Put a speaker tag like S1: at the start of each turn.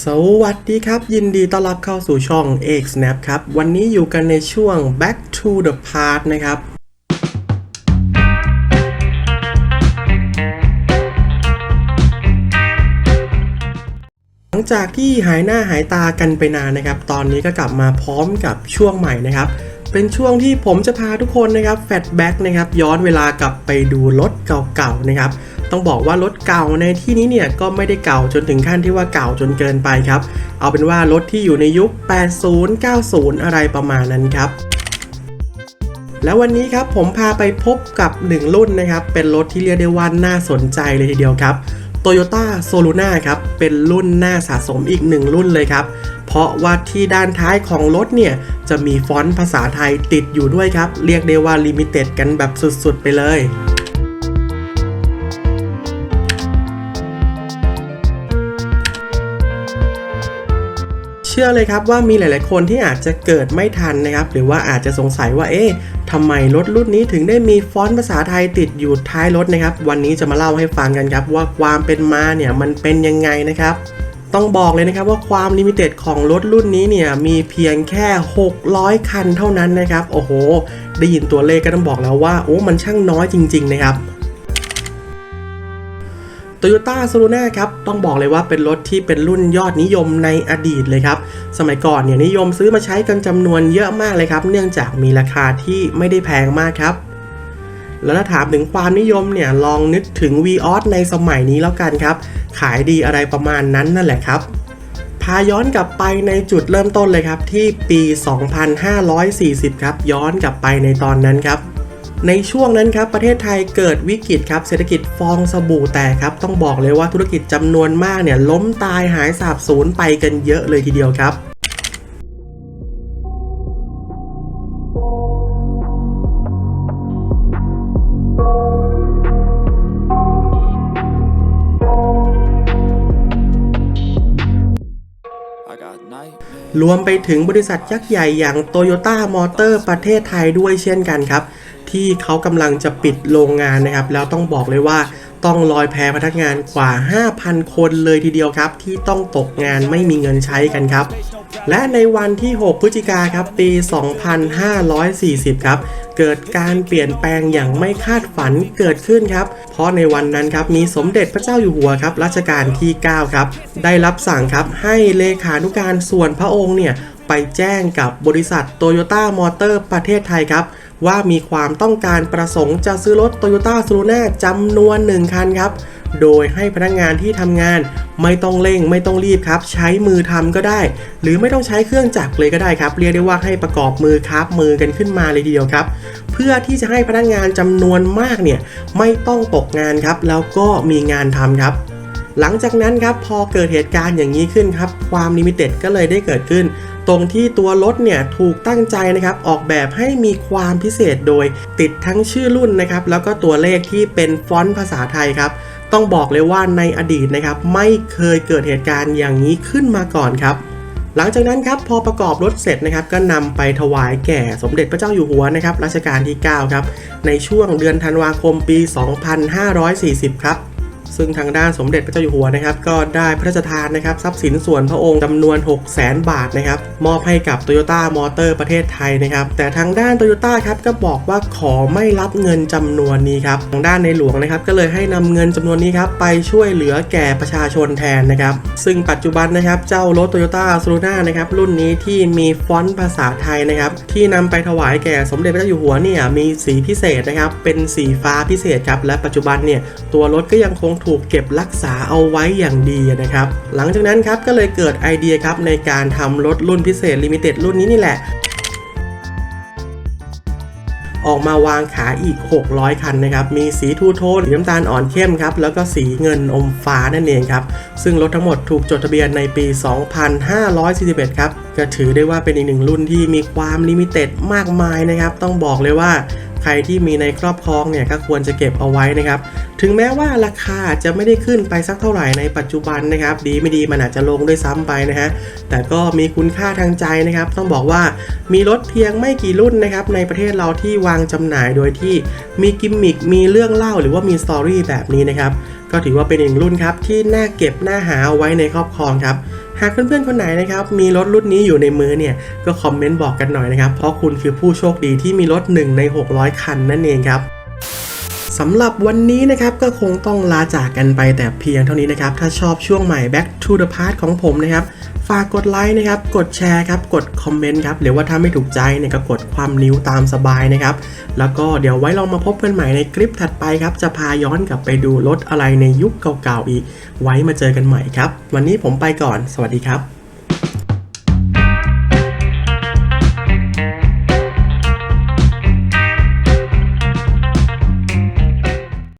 S1: สวัสดีครับ ยินดีต้อนรับเข้าสู่ช่อง X Snap ครับ วันนี้อยู่กันในช่วง Back to the Past นะครับ หลังจากที่หายหน้าหายตากันไปนานนะครับ ตอนนี้ก็กลับมาพร้อมกับช่วงใหม่นะครับ เป็นช่วงที่ผมจะพาทุกคนนะครับแฟลชแบ็กนะครับ ย้อนเวลากลับไปดูรถเก่าๆนะครับ ต้องบอกว่ารถเก่าในที่นี้เนี่ยก็ไม่ได้เก่าจนถึงขั้นที่ว่าเก่าจนเกินไปครับ เอาเป็นว่ารถที่อยู่ในยุค 80 90 อะไรประมาณนั้นครับแล้ววันนี้ครับผมพาไปพบกับ 1 รุ่นนะครับ เป็นรถที่เรียกได้ว่าน่าสนใจเลยทีเดียวครับ Toyota s o l u n a ครับ เป็นรุ่นน่าสะสมอีกหนึ่งรุ่นเลยครับ เพราะว่าที่ด้านท้ายของรถเนี่ย จะมีฟอนต์ภาษาไทยติดอยู่ด้วยครับ เรียกได้ว่าลิมิเต็ดกันแบบสุดๆไปเลย ชื่อเลยครับว่ามีหลาย ๆ คนที่อาจจะเกิดไม่ทันนะครับ หรือว่าอาจจะสงสัยว่าเอ๊ะทำไมรถรุ่นนี้ถึงได้มีฟอนต์ภาษาไทยติดอยู่ท้ายรถนะครับ วันนี้จะมาเล่าให้ฟังกันครับ ว่าความเป็นมาเนี่ยมันเป็นยังไงนะครับต้องบอกเลยนะครับว่าความลิมิเต็ดของรถรุ่นนี้เนี่ยมีเพียงแค่ 600 คันเท่านั้นนะครับ โอ้โห ได้ยินตัวเลขก็ต้องบอกแล้วว่าโอ้มันช่างน้อยจริง ๆ นะครับ Toyota s o l u n a ครับต้องบอกเลยว่าเป็นรถที่เป็นรุ่นยอดนิยมในอดีตเลยครับ สมัยก่อนเนี่ยนิยมซื้อมาใช้กันจำนวนเยอะมากเลยครับ เนื่องจากมีราคาที่ไม่ได้แพงมากครับแล้วถ้าถามถึงความนิยมเนี่ยลองนึกถึง v ีออในสมัยนี้แล้วกันครับ ขายดีอะไรประมาณนั้นนั่นแหละครับ พาย้อนกลับไปในจุดเริ่มต้นเลยครับที่ปี 2540 ครับ ย้อนกลับไปในตอนนั้นครับ ในช่วงนั้นครับประเทศไทยเกิดวิกฤตครับเศรษฐกิจฟองสบู่แตกครับต้องบอกเลยว่าธุรกิจจำนวนมากเนี่ยล้มตายหายสาบสูญไปกันเยอะเลยทีเดียวครับรวมไปถึงบริษัทยักษ์ใหญ่อย่าง Toyota Motor ประเทศไทยด้วยเช่นกันครับ ที่เขากำลังจะปิดโรงงานนะครับ แล้วต้องบอกเลยว่าต้องลอยแพพนักงานกว่า 5,000 คนเลยทีเดียวครับ ที่ต้องตกงานไม่มีเงินใช้กันครับ และในวันที่ 6 พฤศจิกาครับ ปี 2540 ครับ เกิดการเปลี่ยนแปลงอย่างไม่คาดฝันเกิดขึ้นครับ เพราะในวันนั้นครับมีสมเด็จพระเจ้าอยู่หัวครับรัชกาลที่ 9 ครับ ได้รับสั่งครับให้เลขานุการส่วนพระองค์เนี่ยไปแจ้งกับบริษัท Toyota Motor ประเทศไทยครับ ว่ามีความต้องการประสงค์จะซื้อรถ Toyota s u l u n a จำนวน 1 คันครับ โดยให้พนักงานที่ทำงานไม่ต้องเร่งไม่ต้องรีบครับ ใช้มือทำก็ได้ หรือไม่ต้องใช้เครื่องจักรเลยก็ได้ครับ เรียกได้ว่าให้ประกอบมือครับมือกันขึ้นมาเลยทีเดียวครับ เพื่อที่จะให้พนักงานจำนวนมากเนี่ยไม่ต้องตกงานครับ แล้วก็มีงานทำครับหลังจากนั้นครับพอเกิดเหตุการณ์อย่างนี้ขึ้นครับ ความลิมิเต็ดก็เลยได้เกิดขึ้น ตรงที่ตัวรถเนี่ยถูกตั้งใจนะครับออกแบบให้มีความพิเศษโดยติดทั้งชื่อรุ่นนะครับแล้วก็ตัวเลขที่เป็นฟอนต์ภาษาไทยครับต้องบอกเลยว่าในอดีตนะครับไม่เคยเกิดเหตุการณ์อย่างนี้ขึ้นมาก่อนครับ หลังจากนั้นครับพอประกอบรถเสร็จนะครับก็นำไปถวายแก่สมเด็จพระเจ้าอยู่หัวนะครับรัชกาลที่ 9 ครับ ในช่วงเดือนธันวาคมปี 2540 ครับ ซึ่งทางด้านสมเด็จพระเจ้าอยู่หัวนะครับก็ได้พระราชทานนะครับทรัพย์สินส่วนพระองค์จำนวน 6 0 0 0 0 0 บาทนะครับมอบให้กับ Toyota Motor ประเทศไทยนะครับแต่ทางด้าน Toyota ครับก็บอกว่าขอไม่รับเงินจำนวนนี้ครับทางด้านในหลวงนะครับก็เลยให้นำเงินจำนวนนี้ครับไปช่วยเหลือแก่ประชาชนแทนนะครับซึ่งปัจจุบันนะครับเจ้ารถ Toyota s o l u n a นะครับรุ่นนี้ที่มีฟอนต์ภาษาไทยนะครับที่นำไปถวายแก่สมเด็จพระเจ้าอยู่หัวเนี่ยมีสีพิเศษนะครับเป็นสีฟ้าพิเศษครับและปัจจุบันเนี่ยตัวรถก็ยังคงถูกเก็บรักษาเอาไว้อย่างดีนะครับ หลังจากนั้นครับก็เลยเกิดไอเดียครับในการทำรถรุ่นพิเศษลิมิเต็ดรุ่นนี้นี่แหละออกมาวางขายอีก 600 คันนะครับ มีสีทูโทน สีน้ำตาลอ่อนเข้มครับ แล้วก็สีเงินอมฟ้านั่นเองครับ ซึ่งรถทั้งหมดถูกจดทะเบียนในปี 2541 ครับ ก็ถือได้ว่าเป็นอีกหนึ่งรุ่นที่มีความลิมิเต็ดมากมายนะครับ ต้องบอกเลยว่า ใครที่มีในครอบครองเนี่ยก็ควรจะเก็บเอาไว้นะครับ ถึงแม้ว่าราคาจะไม่ได้ขึ้นไปสักเท่าไหร่ในปัจจุบันนะครับ ดีไม่ดีมันอาจจะลงด้วยซ้ำไปนะฮะแต่ก็มีคุณค่าทางใจนะครับ ต้องบอกว่ามีรถเพียงไม่กี่รุ่นนะครับในประเทศเราที่วางจำหน่ายโดยที่มีกิมมิคมีเรื่องเล่าหรือว่ามีสตอรี่แบบนี้นะครับก็ถือว่าเป็นอีกรุ่นครับที่น่าเก็บน่าหาเอาไว้ในครอบครองครับ หากเพื่อนๆคนไหนนะครับมีรถรุ่นนี้อยู่ในมือเนี่ยก็คอมเมนต์บอกกันหน่อยนะครับ เพราะคุณคือผู้โชคดีที่มีรถ1ใน600 คันนั่นเองครับ สำหรับวันนี้นะครับก็คงต้องลาจากกันไปแต่เพียงเท่านี้นะครับ ถ้าชอบช่วงใหม่ Back to the Past ของผมนะครับ ฝากกดไลค์นะครับ กดแชร์ครับ กดคอมเมนต์ครับ หรือว่าถ้าไม่ถูกใจเนี่ยก็กดความนิ้วตามสบายนะครับ แล้วก็เดี๋ยวไว้เรามาพบกันใหม่ในคลิปถัดไปครับ จะพาย้อนกลับไปดูรถอะไรในยุคเก่าๆอีก ไว้มาเจอกันใหม่ครับ วันนี้ผมไปก่อน สวัสดีครับ